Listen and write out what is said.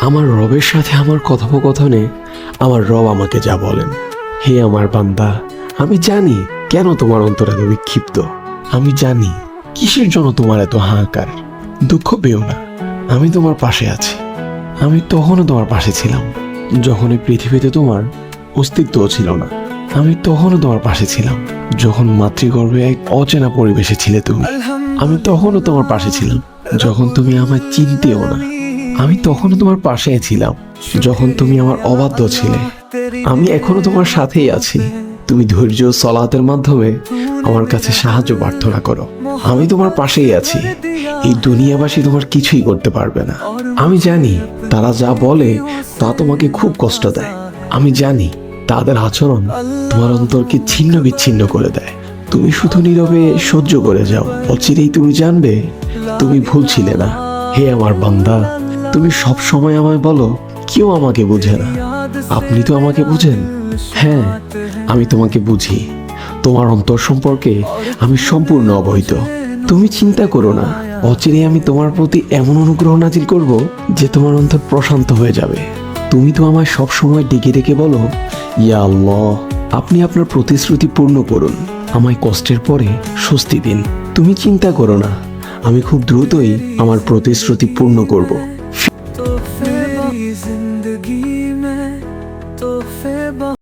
আমার রবের সাথে আমার কথোপকথনে আমার রব আমাকে যা বলেন। হে আমার বান্দা, আমি জানি কেন তোমার অন্তর এত বিক্ষিপ্ত আমি জানি কিসের জন্য তোমার এত হাহাকার। দুঃখ পেও না, আমি তোমার পাশে আছি। আমি তখনও তোমার পাশে ছিলাম যখন এই পৃথিবীতে তোমার অস্তিত্বও ছিল না। আমি তখনও তোমার পাশে ছিলাম, যখন মাতৃগর্ভে এক অচেনা পরিবেশে ছিলে তুমি। আমি তখনও তোমার পাশে ছিলাম, যখন তুমি আমায় চিনতেও না। আমি তখনও তোমার পাশে ছিলাম, যখন তুমি আমার অবাধ্য ছিলে। আমি এখনও তোমার সাথেই আছি। তুমি ধৈর্য সলাতের মাধ্যমে আমার কাছে সাহায্য প্রার্থনা করো। আমি তোমার পাশেই আছি। এই দুনিয়াবাসী তোমার কিছুই করতে পারবে না। আমি জানি তারা যা বলে তা তোমাকে খুব কষ্ট দেয়। আমি জানি তাদের আচরণ তোমার অন্তরকে ছিন্ন বিচ্ছিন্ন করে দেয়। তুমি শুধু নীরবে সহ্য করে যাও। অচিরেই তুমি জানবে তুমি ভুল ছিলে না। হে আমার বান্দা তুমি সব সময় আমায় বলো, কেউ আমাকে বুঝে না। আপনি তো আমাকে বুঝেন। হ্যাঁ আমি তোমাকে বুঝি। তোমার অন্তর সম্পর্কে আমি সম্পূর্ণ অবহিত। তুমি চিন্তা করো না। অচিরে আমি তোমার প্রতি এমন অনুগ্রহ নাজিল করব যে তোমার অন্তর প্রশান্ত হয়ে যাবে। তুমি তো আমায় সব সময় ডেকে ডেকে বলো, ইয়া আল্লাহ, আপনি আপনার প্রতিশ্রুতি পূর্ণ করুন। আমায় কষ্টের পরে স্বস্তি দিন। তুমি চিন্তা করো না। আমি খুব দ্রুতই আমার প্রতিশ্রুতি পূর্ণ করব। तो फिर ज़िंदगी में तो फिर